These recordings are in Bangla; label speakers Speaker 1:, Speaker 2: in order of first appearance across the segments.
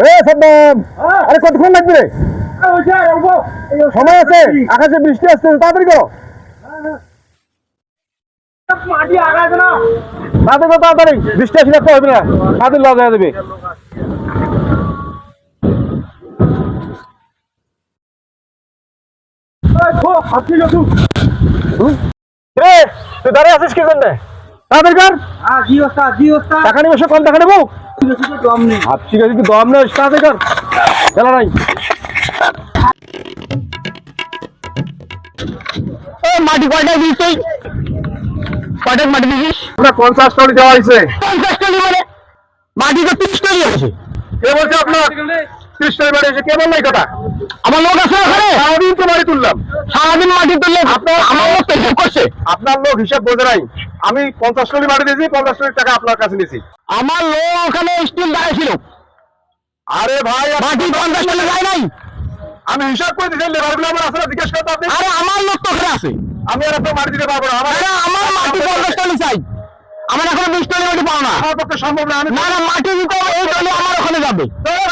Speaker 1: সাদ্দাম! আরে কতক্ষণ লাগবে রে? সময় আছে আকাশে বৃষ্টি আসছে তাড়াতাড়ি করো।
Speaker 2: মাটি আগাছে না
Speaker 1: তাড়াতাড়ি। বৃষ্টি আসলে তো হবে না তাড়াতাড়ি লজ হয়ে যাবে। তুই দাঁড়িয়ে আছিস কি জন্য?
Speaker 2: হ্যাঁ জি ওস্তাদ জি ওস্তাদ।
Speaker 1: টাকা নিয়ে কম টাকা নেব?
Speaker 2: দম নেই
Speaker 1: ভাবছি গেছি দম নেই তাড়াতাড়ি কর। চলো নাই
Speaker 3: মাটি কয়টা দিস তুই? কয়টা মাটি দিস
Speaker 1: আপনার পঞ্চাশ টাকা দেওয়া হয়েছে।
Speaker 3: পঞ্চাশ টলি মানে? মাটি তো তিরিশ টলি আছে।
Speaker 1: কে বলছে আপনার? ত্রিশ টাকা বাড়ি এসে কে বলল এই কথা?
Speaker 3: আমার লোক আছে ওখানে।
Speaker 1: সারাদিন তো বাড়ি তুললাম।
Speaker 3: সারাদিন মাটি তুললে আপনার আমার লোক হিসাব করছে।
Speaker 1: আপনার লোক হিসাব বোঝে নাই। আমি পঞ্চাশ টাকা বাড়ি দিয়েছি পঞ্চাশ টাকা টাকা আপনার কাছে নিয়েছি।
Speaker 3: আমার লোক ওখানে স্টিল দাঁড়িয়েছিল
Speaker 1: আরে ভাই
Speaker 3: মাটি পঞ্চাশ টলি যায় নাই।
Speaker 1: আমি হিসাব করে দিয়েছি লেবারগুলো আমার আসলে জিজ্ঞেস করতে আপনি।
Speaker 3: আরে আমার লোক তো ওখানে আছে।
Speaker 1: আমি আর আপনার মাটি দিতে পারব না আমার
Speaker 3: আমার মাটি পঞ্চাশ টলি চাই। আমার এখন বিশ টলি মাটি পাও না।
Speaker 1: আমার পক্ষে সম্ভব না আমি
Speaker 3: না না মাটি দিতে হবে এই টলি আমার ওখানে যাবে।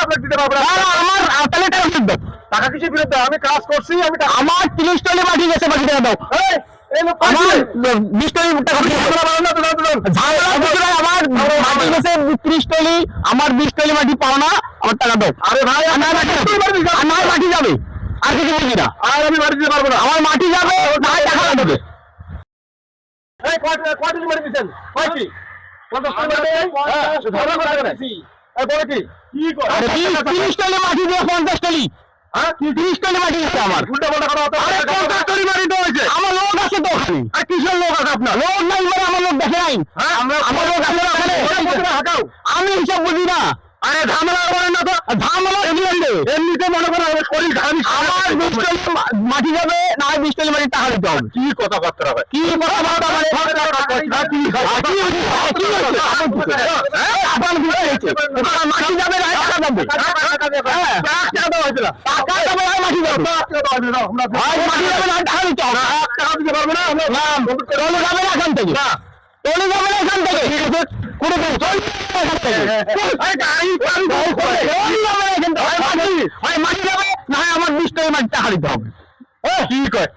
Speaker 1: আপনার দিতে পারব না।
Speaker 3: আমার তাহলে টাকা ফেরত দাও।
Speaker 1: টাকা কিছু ফেরত দাও? আমি কাজ করছি আমি
Speaker 3: আমার তিরিশ টলি মাটি গেছে বাকি টাকা দাও। আমার বিশ টলি আমার মাটি আমার মাটি পাও না আমার টাকা দাও।
Speaker 1: আরে ভাই
Speaker 3: নয় মাটি। মাটি যাবে। আর কিছু বলছি না।
Speaker 1: আর আমি বাড়ি দিতে পারব না।
Speaker 3: আমার মাটি যাবে টাকা দেবে।
Speaker 1: কয়টি কয়টি দিচ্ছেন? কয়টি পঞ্চাশ টাকা করে করে
Speaker 3: মাটি দিয়ে পঞ্চাশ টলি
Speaker 1: হ্যাঁ?
Speaker 3: তিরিশ টলি মাটি গেছে আমার।
Speaker 1: উল্টা পাল্টা কথা হতো
Speaker 3: আরে পঞ্চাশ টলি মাটি তো হয়েছে আমার লোক আছে তো ওখানে
Speaker 1: আর কিসের লোক আপনার
Speaker 3: লোক নাই মানে আমার লোক দেখে নাই।
Speaker 1: হ্যাঁ? আমার
Speaker 3: লোক আছে ওখানে
Speaker 1: ওরা বলছে না, হাঁকাও
Speaker 3: আমি হিসাব বুঝি না।
Speaker 1: আরে ঝামেলা করেন না তো।
Speaker 3: ঝামেলা এমনি
Speaker 1: এমনিতে মনে করেন আমার শরীর ঘামি
Speaker 3: আমার বিশ মাটি যাবে না হয় বিশ টলি মাটি টাকা দিতে হবে?
Speaker 1: কি কথাবার্তা
Speaker 3: কি কথা বলতে মানে
Speaker 1: কি
Speaker 3: কি কি কি? হ্যাঁ, আপনার কি হয়েছে? মাটি যাবে না টাকা যাবে হ্যাঁ। টাকা যাবে না হয় মাটি হয় মাটি যাবে না হয় টাকা দিতে হবে না টলি যাবে না এখান থেকে টলি যাবে না এখান থেকে ঠিক আছে কোনো কিছু চল এখান থেকে টলি যাবে না এখান থেকে হয় মাটি যাবে না হয় আমার বিশ টাকা মাটি টাকা দিতে হবে
Speaker 1: কি কয়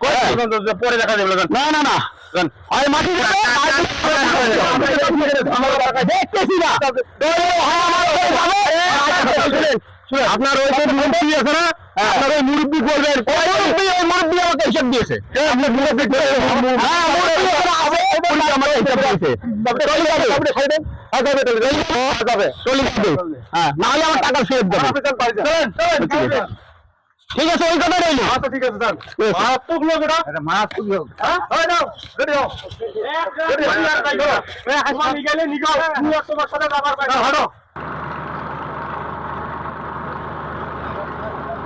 Speaker 1: পরে দেখা যাবে
Speaker 3: না না না হয় মাটি হয় দেখতেছি হয়
Speaker 1: আপনার ওই আছে না আপনার ওই মুরব্বী করবেন
Speaker 3: মুরব্বি আমাকে হিসাব দিয়েছে।
Speaker 1: আপনার
Speaker 3: হ্যাঁ ওই মুরব্বি আমাকে হিসাব হ্যাঁ আমার টাকা ফেরত দেবে। ঠিক আছে ওই কথা রইল
Speaker 1: আচ্ছা ঠিক আছে স্যার। মারাত্মক লোক এটা। এটা মারাত্মক লোক। হ্যাঁ? হয় রেডি হও। রেডি হও। গেলে নিগাও তোমার সাথে আবার